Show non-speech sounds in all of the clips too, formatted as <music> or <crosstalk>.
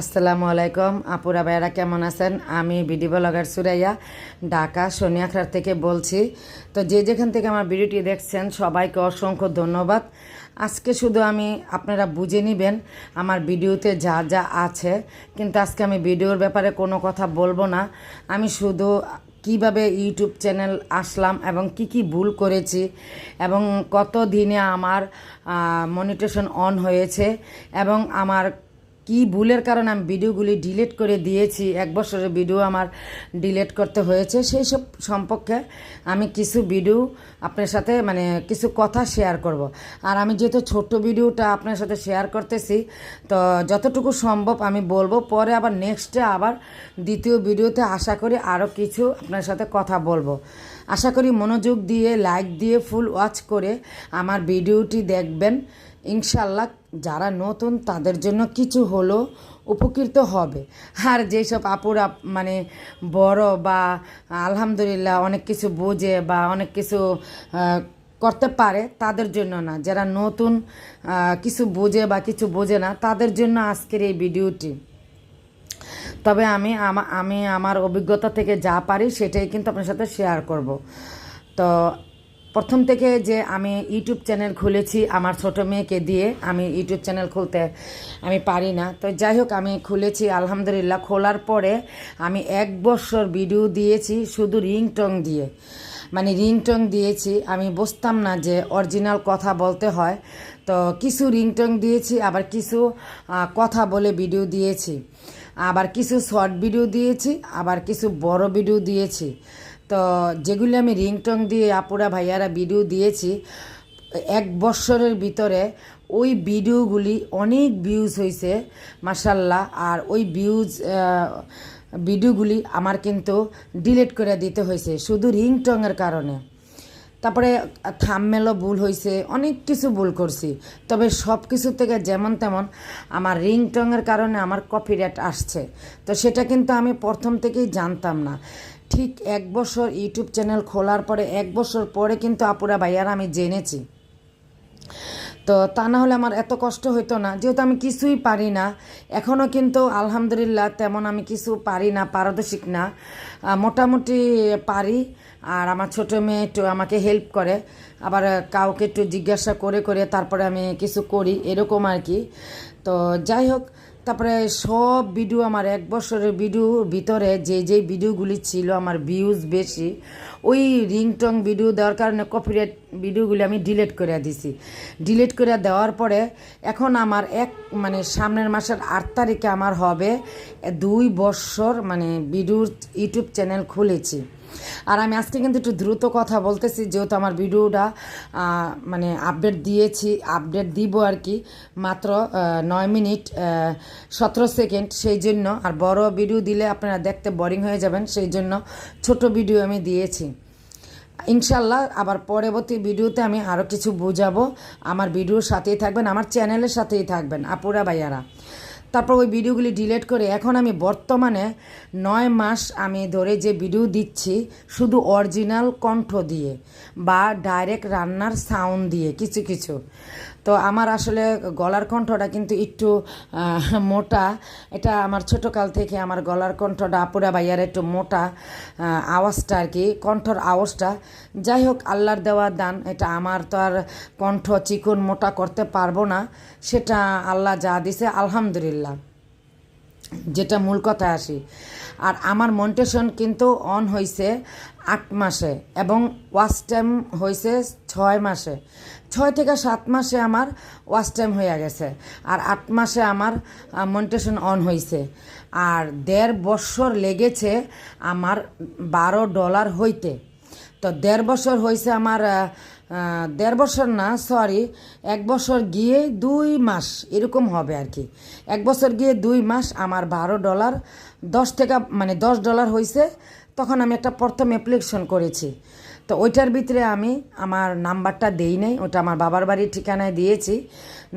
আসসালামু আলাইকুম। আপুরা, ভাইয়ারা কেমন আছেন? আমি বিডি ব্লগার সুরাইয়া, ঢাকা সোনিয়াখার থেকে বলছি। তো যে যেখান থেকে আমার ভিডিওটি দেখছেন, সবাইকে অসংখ্য ধন্যবাদ। আজকে শুধু আমি আপনারা বুঝে নেবেন আমার ভিডিওতে যা যা আছে, কিন্তু আজকে আমি ভিডিওর ব্যাপারে কোনো কথা বলব না। আমি শুধু কীভাবে ইউটিউব চ্যানেল আসলাম এবং কি কি ভুল করেছি এবং কত দিনে আমার মনিটেশন অন হয়েছে এবং আমার কি ভুলের কারণে আমি ভিডিওগুলি ডিলিট করে দিয়েছি? এক বছরের ভিডিও আমার ডিলিট করতে হয়েছে। সেই সব সম্পর্কে আমি কিছু ভিডিও আপনার সাথে মানে কিছু কথা শেয়ার করব। আর আমি যেহেতু ছোট্ট ভিডিওটা আপনার সাথে শেয়ার করতেছি, তো যতটুকু সম্ভব আমি বলব। পরে আবার নেক্সটে আবার দ্বিতীয় ভিডিওতে আশা করি আরও কিছু আপনার সাথে কথা বলব। আশা করি মনোযোগ দিয়ে লাইক দিয়ে ফুল ওয়াচ করে আমার ভিডিওটি দেখবেন। ইনশাল্লাহ যারা নতুন তাদের জন্য কিছু হলো উপকৃত হবে। আর যেসব আপুরা মানে বড় বা আলহামদুলিল্লাহ অনেক কিছু বোঝে বা অনেক কিছু করতে পারে, তাদের জন্য না। যারা নতুন কিছু বোঝে বা কিছু বোঝে না, তাদের জন্য আজকের এই ভিডিওটি। তবে আমি আমি আমার অভিজ্ঞতা থেকে যা পারি সেটাই কিন্তু আপনার সাথে শেয়ার করব। তো প্রথম থেকে যে আমি ইউটিউব চ্যানেল খুলেছি আমার ছোট মেয়েকে দিয়ে আমি ইউটিউব চ্যানেল খুলতে আমি পারি না। তো যাই হোক, আমি খুলেছি, আলহামদুলিল্লাহ। খোলার পরে আমি এক বছর ভিডিও দিয়েছি শুধু রিংটং দিয়ে। মানে রিংটং দিয়েছি, আমি বুঝতাম না যে অরিজিনাল কথা বলতে হয়। তো কিছু রিংটং দিয়েছি, আবার কিছু কথা বলে ভিডিও দিয়েছি। আবার কিছু শর্ট ভিডিও দিয়েছি, আবার কিছু বড় ভিডিও দিয়েছি। তো যেগুলি আমি রিংটং দিয়ে আপুরা ভাইয়ারা ভিডিও দিয়েছি, এক বছরের ভিতরে ওই ভিডিওগুলি অনেক ভিউজ হয়েছে মাসাল্লাহ আর ওই ভিউজ ভিডিওগুলি আমার কিন্তু ডিলিট করে দিতে হয়েছে শুধু রিংটংয়ের কারণে। তারপরে থামমেলও ভুল হয়েছে অনেক কিছু ভুল করছি। তবে সব কিছু থেকে যেমন তেমন আমার রিংটংয়ের কারণে আমার কপি কপিরাইট আসছে। তো সেটা কিন্তু আমি প্রথম থেকেই জানতাম না। ঠিক এক বছর ইউটিউব চ্যানেল খোলার পরে, এক বছর পরে কিন্তু আপুরা ভাইয়ারা আমি জেনেছি। তো তা না হলে আমার এত কষ্ট হতো না। যেহেতু আমি কিছুই পারি না এখনও কিন্তু আলহামদুলিল্লাহ তেমন আমি কিছু পারি না পারদর্শিক না। মোটামুটি পারি। আর আমার ছোটো মেয়ে একটু আমাকে হেল্প করে। আবার কাউকে একটু জিজ্ঞাসা করে করে তারপরে আমি কিছু করি, এরকম আর কি। তো যাই হোক, তারপরে সব ভিডিও আমার এক বছরের ভিডিও ভিতরে যে যে ভিডিওগুলি ছিল আমার ভিউজ বেশি, ওই রিংটং ভিডিও দেওয়ার কারণে কপিরাইট ভিডিওগুলি আমি ডিলিট করে দিছি। ডিলিট করে দেওয়ার পরে এখন আমার এক মানে সামনের মাসের আট তারিখে আমার হবে দুই বছর মানে ভিডিওর ইউটিউব চ্যানেল খুলেছি। আর আমি আজকে কিন্তু একটু দ্রুত কথা বলতেছি, যেহেতু আমার ভিডিওটা মানে আপডেট দিয়েছি আপডেট দিব আর কি। মাত্র নয় মিনিট সতেরো সেকেন্ড সেই জন্য। আর বড় ভিডিও দিলে আপনারা দেখতে বোরিং হয়ে যাবেন, সেই জন্য ছোট ভিডিও আমি দিয়েছি। ইনশাল্লাহ আবার পরবর্তী ভিডিওতে আমি আরও কিছু বোঝাবো। আমার ভিডিওর সাথেই থাকবেন, আমার চ্যানেলের সাথেই থাকবেন। আপুরা, ভাইয়ারা। তারপর ওই ভিডিওগুলি ডিলেট করে এখন আমি বর্তমানে নয় মাস আমি ধরে যে ভিডিও দিচ্ছি, শুধু অরিজিনাল কণ্ঠ দিয়ে বা ডাইরেক্ট রান্নার সাউন্ড দিয়ে, কিছু কিছু। তো আমার আসলে গলার কণ্ঠটা কিন্তু একটু মোটা। এটা আমার ছোটোকাল থেকে আমার গলার কণ্ঠটা আপুরা ভাইয়ার একটু মোটা আওয়াজটা আর কি, কণ্ঠর আওয়াজটা। যাই হোক, আল্লাহর দেওয়া দান, এটা আমার তো আর কণ্ঠ চিকুন মোটা করতে পারব না, সেটা আল্লাহ যা দিছে, আলহামদুলিল্লাহ। যেটা মূল কথায় আসি। আর আমার মন্টেশন কিন্তু অন হয়েছে আট মাসে এবং ওয়াচ টাইম হয়েছে ছয় মাসে। ছয় থেকে সাত মাসে আমার ওয়াচ টাইম হয়ে গেছে। আর আট মাসে আমার মন্টেশন অন হয়েছে আর দেড় বছর লেগেছে আমার বারো ডলার হইতে। তো দেড় বছর হয়েছে আমার দেড় বছর না সরি এক বছর গিয়ে দুই মাস, এরকম হবে আর কি। এক বছর গিয়ে দুই মাস আমার বারো ডলার, দশ টাকা মানে দশ ডলার হয়েছে, তখন আমি একটা প্রথম অ্যাপ্লিকেশন করেছি। তো ওইটার ভিতরে আমি আমার নাম্বারটা দেই নাই, ওটা আমার বাবার বাড়ির ঠিকানায় দিয়েছি,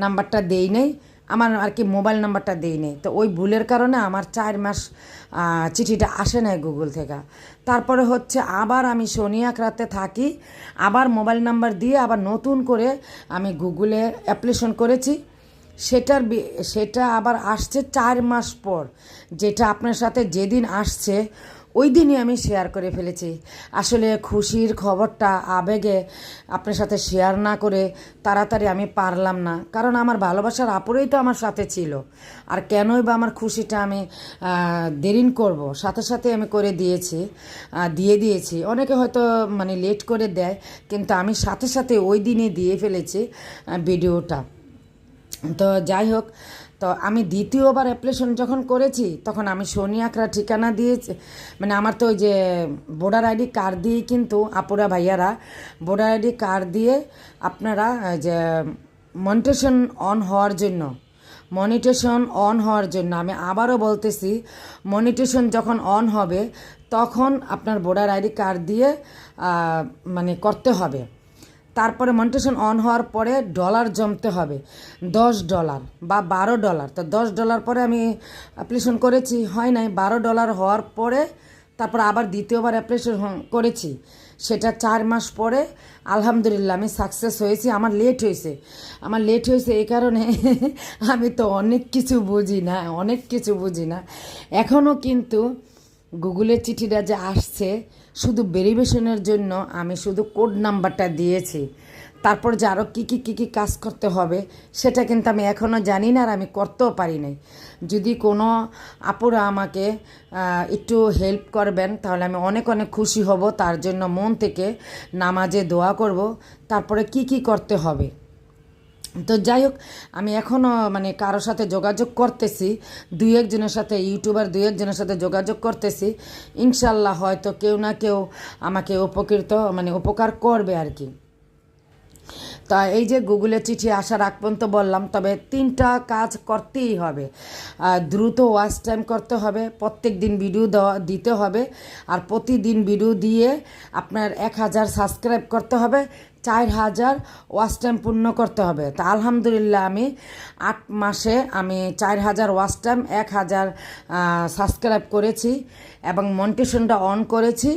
নাম্বারটা দেই নাই আমার আর কি মোবাইল নাম্বারটা দেই নেই। তো ওই ভুলের কারণে আমার চার মাস চিঠিটা আসে নাই গুগল থেকে। তারপরে হচ্ছে আবার আমি শনিয়াক রাতে থাকি, আবার মোবাইল নাম্বার দিয়ে আবার নতুন করে আমি গুগলে অ্যাপ্লিকেশন করেছি। সেটার সেটা আবার আসছে চার মাস পর। যেটা আপনার সাথে যেদিন আসছে ওই দিনই আমি শেয়ার করে ফেলেছি। আসলে খুশির খবরটা আবেগে আপনার সাথে শেয়ার না করে তাড়াতাড়ি আমি পারলাম না। কারণ আমার ভালোবাসার আপুরেই তো আমার সাথে ছিল। আর কেনই বা আমার খুশিটা আমি দেরিন করব? সাথে সাথে আমি করে দিয়েছি দিয়ে দিয়েছি। অনেকে হয়তো মানে লেট করে দেয়, কিন্তু আমি সাথে সাথে ওই দিনে দিয়ে ফেলেছি ভিডিওটা তো যাই হোক তো আমি দ্বিতীয়বার অ্যাপ্লিকেশন যখন করেছি, তখন আমি আখড়া ঠিকানা দিয়েছি। মানে আমার তো ওই যে ভোটার আইডি কার্ড দিয়েই কিন্তু আপুরা ভাইয়ারা ভোটার আইডি কার্ড দিয়ে আপনারা যে মনিটেশন অন হওয়ার জন্য মনিটেশন অন হওয়ার জন্য আমি আবারও বলতেছি মনিটেশন যখন অন হবে, তখন আপনার ভোটার আইডি কার্ড দিয়ে মানে করতে হবে। তারপরে মনিটেশন অন হওয়ার পরে ডলার জমতে হবে। দশ ডলার বা বারো ডলার তো দশ ডলার পরে আমি অ্যাপ্লিকেশন করেছি, হয় নাই, বারো ডলার হওয়ার পরে তারপর আবার দ্বিতীয়বার অ্যাপ্লিকেশন করেছি। সেটা চার মাস পরে আলহামদুলিল্লাহ আমি সাকসেস হয়েছি, আমার লেট হয়েছে। আমার লেট হয়েছে এই কারণে <laughs> আমি তো অনেক কিছু বুঝি না, অনেক কিছু বুঝি না। এখনও কিন্তু গুগলের চিঠিটা যে আসছে শুধু ভেরিফিকেশনের জন্য আমি শুধু কোড নাম্বারটা দিয়েছি। তারপর যে আরও কী কী কী কী কাজ করতে হবে, সেটা কিন্তু আমি এখনও জানি না আর আমি করতেও পারি নাই। যদি কোনো আপুরা আমাকে একটু হেল্প করবেন, তাহলে আমি অনেক অনেক খুশি হব। তার জন্য মন থেকে নামাজে দোয়া করব। তারপরে কি কি করতে হবে? তো যাই হোক, আমি এখনও মানে কারোর সাথে যোগাযোগ করতেছি, দুই একজনের সাথে, ইউটিউবার দুই একজনের সাথে যোগাযোগ করতেছি, ইনশাল্লাহ হয়তো কেউ না কেউ আমাকে উপকৃত মানে উপকার করবে আর কি। তা এই যে গুগলে চিঠি আসার আগ পর্যন্ত বললাম, তবে তিনটা কাজ করতেই হবে। দ্রুত ওয়াচ টাইম করতে হবে, প্রত্যেক দিন ভিডিও দেওয়া, দিতে হবে, আর প্রতিদিন ভিডিও দিয়ে আপনার এক হাজার সাবস্ক্রাইব করতে হবে চার হাজার ওয়াচ টাইম পূর্ণ করতে হবে। তা আলহামদুলিল্লাহ আমি আট মাসে আমি চার হাজার ওয়াচ টাইম এক হাজার সাবস্ক্রাইব করেছি এবং মন্টেশনটা অন করেছি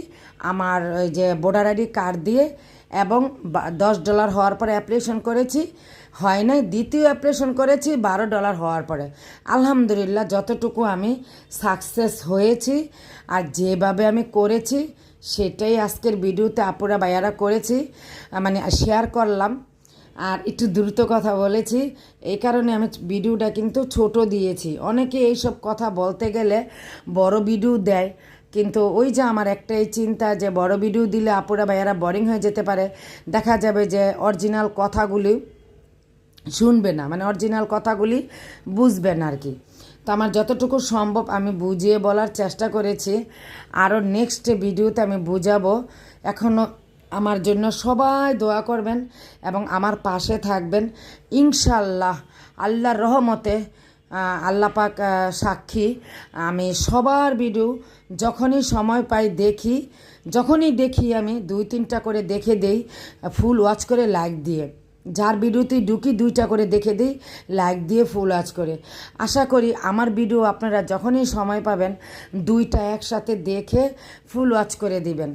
আমার ওই যে ভোটার আইডি কার্ড দিয়ে এবং দশ ডলার হওয়ার পরে অ্যাপ্লিকেশন করেছি। হয় নাই, দ্বিতীয় অ্যাপ্লিকেশন করেছি, বারো ডলার হওয়ার পরে। আলহামদুলিল্লাহ যতটুকু আমি সাকসেস হয়েছি আর যেভাবে আমি করেছি সেটাই আজকের ভিডিওতে আপুরা বাইয়ারা করেছি। মানে শেয়ার করলাম। আর একটু দ্রুত কথা বলেছি। এই কারণে আমি ভিডিওটা কিন্তু ছোট দিয়েছি। অনেকে এইসব কথা বলতে গেলে বড় ভিডিও দেয়। কিন্তু ওই যে আমার একটাই চিন্তা যে বড় ভিডিও দিলে আপুরা ভাইয়ারা বোরিং হয়ে যেতে পারে। দেখা যাবে যে অরিজিনাল কথাগুলি শুনবে না। মানে অরিজিনাল কথাগুলি বুঝবে না আর কি। তো আমার যতটুকু সম্ভব আমি বুঝিয়ে বলার চেষ্টা করেছি। আরও নেক্সট ভিডিওতে আমি বুঝাবো। এখনও আমার জন্য সবাই দোয়া করবেন এবং আমার পাশে থাকবেন। ইনশাল্লাহ আল্লাহর রহমতে আহ, আল্লাহ পাক সাক্ষী। আমি সবার ভিডিও যখনই সময় পাই দেখি যখনই দেখি আমি দুই তিনটা করে দেখে দেই ফুল ওয়াচ করে লাইক দিয়ে। যার ভিডিওতেই ঢুকি দুইটা করে দেখে দিই লাইক দিয়ে ফুল আজ করে। আশা করি আমার ভিডিও আপনারা যখনই সময় পাবেন, দুইটা একসাথে দেখে ফুল ওয়াচ করে দিবেন।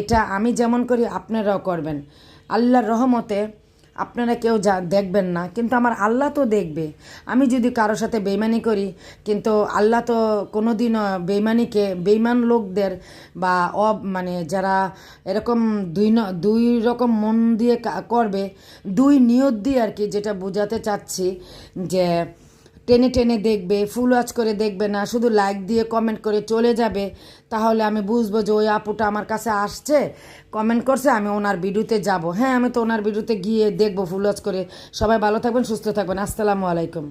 এটা আমি যেমন করি, আপনারাও করবেন। আল্লাহর রহমতে আপনারা কেউ যা দেখবেন না, কিন্তু আমার আল্লাহ তো দেখবে। আমি যদি কারও সাথে বেইমানি করি, কিন্তু আল্লাহ তো কোনো দিন বেইমানিকে, বেইমান লোকদের বা অ মানে যারা এরকম দুই দুই রকম মন দিয়ে করবে, দুই নিয়ত দিয়ে আর কি যেটা বোঝাতে চাচ্ছি যে টেনে টেনে দেখবে ফুল ওয়াচ করে দেখবে না, শুধু লাইক দিয়ে কমেন্ট করে চলে যাবে। তাহলে আমি বুঝব যে ওই আপুটা আমার কাছে আসছে কমেন্ট করছে, আমি ওনার ভিডিওতে যাব। হ্যাঁ আমি তো ওনার ভিডিওতে গিয়ে দেখব ফুল ওয়াচ করে। সবাই ভালো থাকবেন, সুস্থ থাকবেন। আসসালামু আলাইকুম।